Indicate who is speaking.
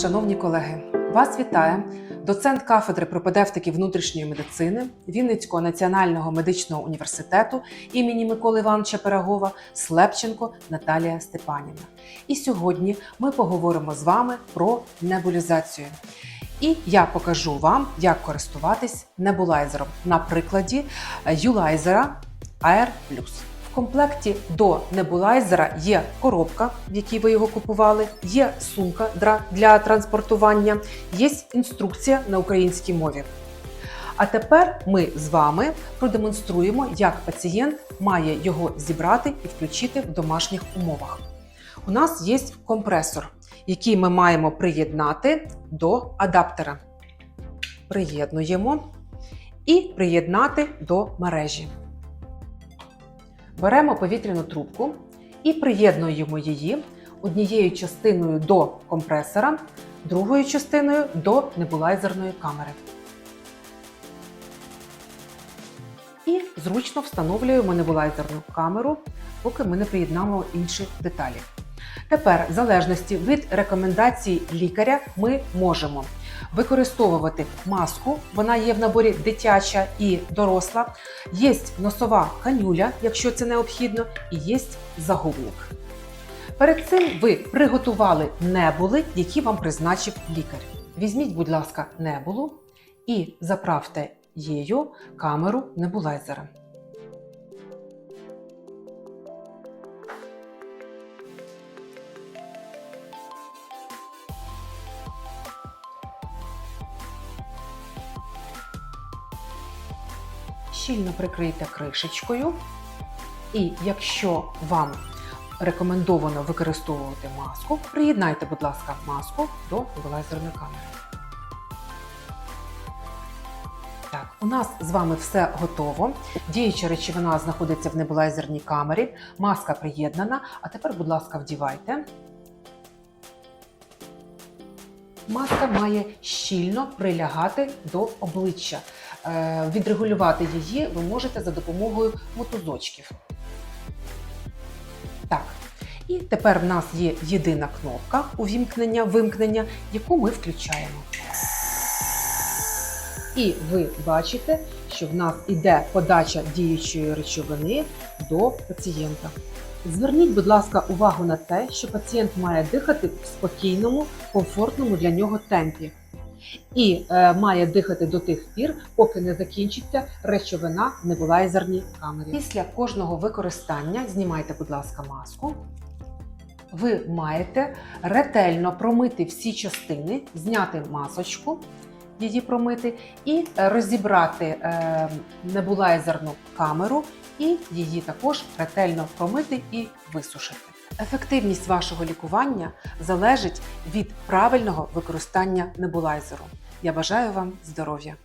Speaker 1: Шановні колеги, вас вітає доцент кафедри пропедевтики внутрішньої медицини Вінницького національного медичного університету імені Миколи Івановича Пирогова Слепченко Наталія Степанівна. І сьогодні ми поговоримо з вами про небулізацію. І я покажу вам, як користуватись небулайзером на прикладі юлайзера Air Plus. В комплекті до небулайзера є коробка, в якій ви його купували, є сумка для транспортування, є інструкція на українській мові. А тепер ми з вами продемонструємо, як пацієнт має його зібрати і включити в домашніх умовах. У нас є компресор, який ми маємо приєднати до адаптера. Приєднуємо і приєднати до мережі. Беремо повітряну трубку і приєднуємо її однією частиною до компресора, другою частиною до небулайзерної камери. І зручно встановлюємо небулайзерну камеру, поки ми не приєднамо інші деталі. Тепер, в залежності від рекомендацій лікаря, ми можемо використовувати маску, вона є в наборі дитяча і доросла. Є носова канюля, якщо це необхідно, і є загубник. Перед цим ви приготували небули, які вам призначив лікар. Візьміть, будь ласка, небулу і заправте її камеру небулайзера. Щільно прикрийте кришечкою. І якщо вам рекомендовано використовувати маску, приєднайте, будь ласка, маску до небулайзерної камери. Так, у нас з вами все готово. Діюча речовина знаходиться в небулайзерній камері, маска приєднана. А тепер, будь ласка, вдівайте. Маска має щільно прилягати до обличчя. Е, Відрегулювати її ви можете за допомогою мотузочків. Так. І тепер в нас є єдина кнопка увімкнення, вимкнення, яку ми включаємо. І ви бачите, що в нас іде подача діючої речовини до пацієнта. Зверніть, будь ласка, увагу на те, що пацієнт має дихати в спокійному, комфортному для нього темпі. І е, має дихати до тих пір, поки не закінчиться речовина в небулайзерній камері. Після кожного використання знімайте, будь ласка, маску. Ви маєте ретельно промити всі частини, зняти масочку, її промити, і розібрати е, небулайзерну камеру і її також ретельно промити і висушити. Ефективність вашого лікування залежить від правильного використання небулайзеру. Я бажаю вам здоров'я!